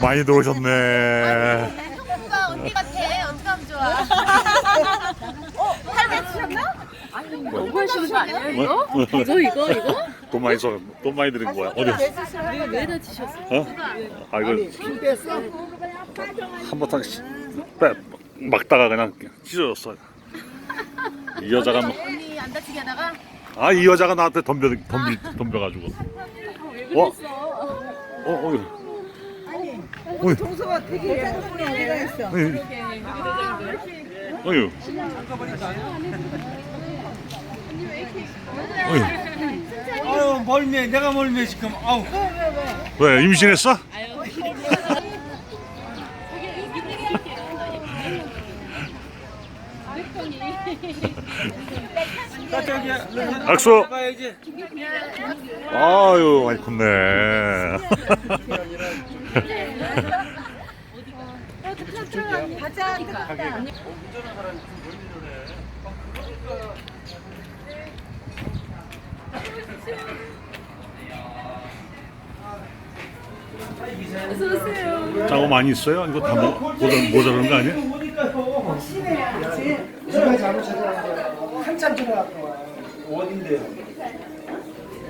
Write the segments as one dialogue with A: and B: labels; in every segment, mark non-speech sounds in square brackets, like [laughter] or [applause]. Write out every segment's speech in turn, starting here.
A: 많이 들어오셨네.
B: 형부가 언니 같아. 어떻게 하면 좋아? 어? 할매 주셨나?
C: 너무 하시는 거 아니에요 이거?
A: 뭐?
C: 이거 이거 이거?
A: 돈 많이 써, 돈 많이 드린 거야. 어디?
C: 왜 왜다 지셨어?
A: 어? 아 이거 한바탕 씨- 빼 막다가 그냥 찢어졌어. 이 여자가 뭐-
B: 언니 안 다치게 하다가
A: 아 이 여자가 나한테 덤벼 덤비 덤벼 가지고. 어? 어 어이. 어이.
D: 동서가 되게 예쁜 애가 있어.
A: 어이. 어이. 어이.
E: 아유 멀미해 내가 멀미해 지금 아우
A: 왜 임신했어? [laughs] 악수. 아유 많이 컸네. 짜고 많이 있어요? 이거 다 모, 모자, 모자란 거 아니야?
E: 보니까요
F: 제가 잘못해서 한참 들어갔고 와.
E: 어딘데요?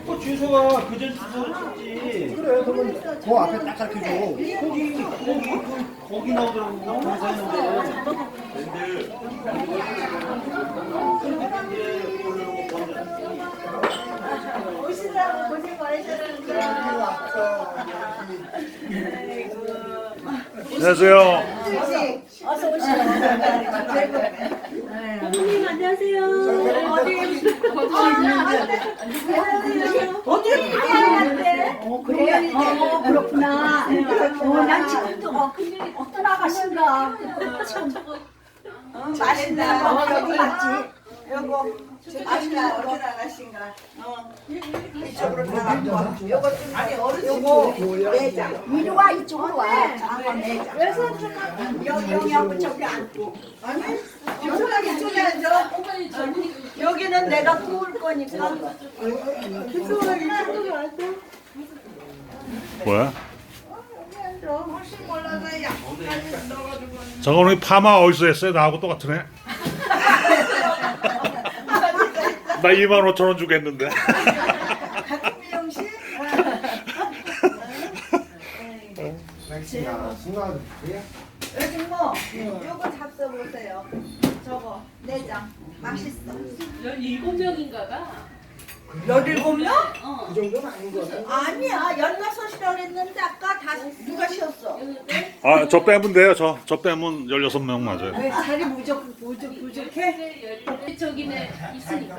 E: 그 주소가 그전 주소로 찍지
F: 그래 그러면 그 앞에 딱 가르쳐줘
E: 거기 거기 그 거기 나오더라고 동사였는데
A: 안녕하세요.
D: 어, [laughs] 그래? 어, 그렇구나. 어, 난 지금도 어, 어떤 아가씨인가. 참. 어, 맛있나? 어, 여기 있지. 요거. 맛있나? 어떤 아가씨인가. 어. 이쪽으로 나가고. 요거 좀. 아니, 어르신. 내장. 이리 와, 이쪽으로 와. 왜서 여기, 여기 하고 저기 앉고. 아니, 이쪽에 앉아. 여기는 내가 구울 거니까.
A: 뭐야? 저거 오늘 파마 어디서 했어요? 나하고 똑같으네. 나 2만 5천 원 주겠는데.
D: 미용실?
F: 맥시나 순간 그래?
D: 요즘 뭐 요거 잡숴보세요. 저거 내장 맛있어.
C: 17명인가가?
D: 열일곱 명?
F: 그 정도는 아닌 거 같아
D: 아니야 열여섯이라고 했는데 아까 다 누가 쉬었어?
A: 아, 저 빼면 돼요. 저, 저 빼면 16명 맞아요.
D: 왜 자리 부족 부족 부족해?
C: 저기네 있으니까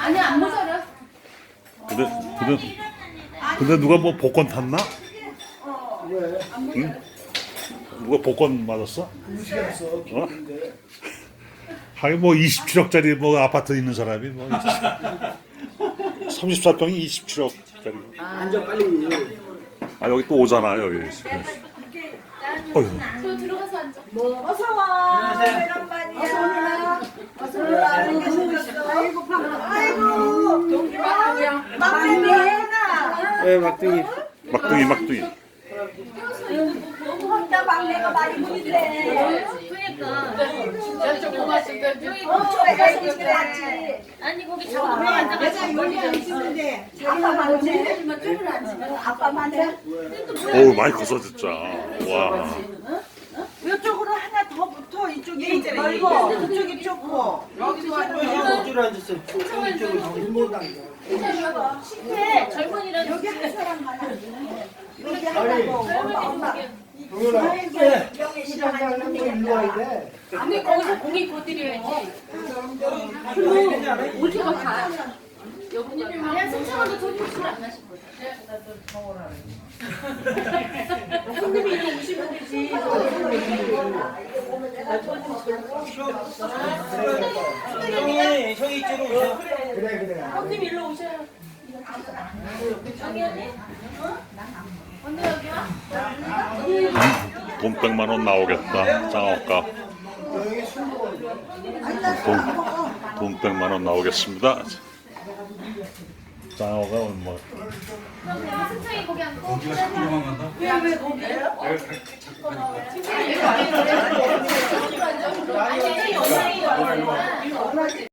C: 아니 안 모자라
A: 근데, 근데, 근데 누가 뭐 복권 탔나?
F: 왜?
A: 응? 누가 복권 맞았어?
F: 무시했어
A: 어? 하긴 뭐 27억짜리 뭐 아파트 있는 사람이 뭐 34평이 27억짜리.
F: 앉아 빨리
A: 아 여기 또 오잖아 여기. 어휴.
C: 저 들어가서 앉아
D: 어서 와. 오랜만이야. 어서 와. 아이고. 아이고 동기 막내야. 막내야.
E: 네 막둥이
A: 막둥이 막둥이.
D: 막 내가 많이 보이대.
C: 그러니까
D: 어, 내가 손질 왔지.
C: 아니 거기 작업으로 앉아가지고 머리 좀
D: 있는데 아빠만 해. 아빠만 해.
A: 어우 많이 커서 진짜. 와.
D: 이쪽으로 하나 더 붙어. 이쪽이 넓어. 그쪽이 좁고. 여기도
E: 어디로 앉았어요? 이쪽으로
F: 당겨
C: 네, 젊은이랑
D: 여기 한 사람만 여기 하나고 엄마 엄마.
F: 동현아
D: 명예 시간
F: 시간장은 일로 와야 돼
C: 근데 거기서 공이 거드려야지. 그냥 저기 안 손님이 오시면 되지.
E: 형이 형이 이쪽으로 오셔.
F: 그래 그래.
C: 손님 일로 오셔요. 언니 여기야?
A: 돈 100만 원 나오겠다. 장어값. 돈, 돈 100만 원 나오겠습니다. 장어가
C: 얼마?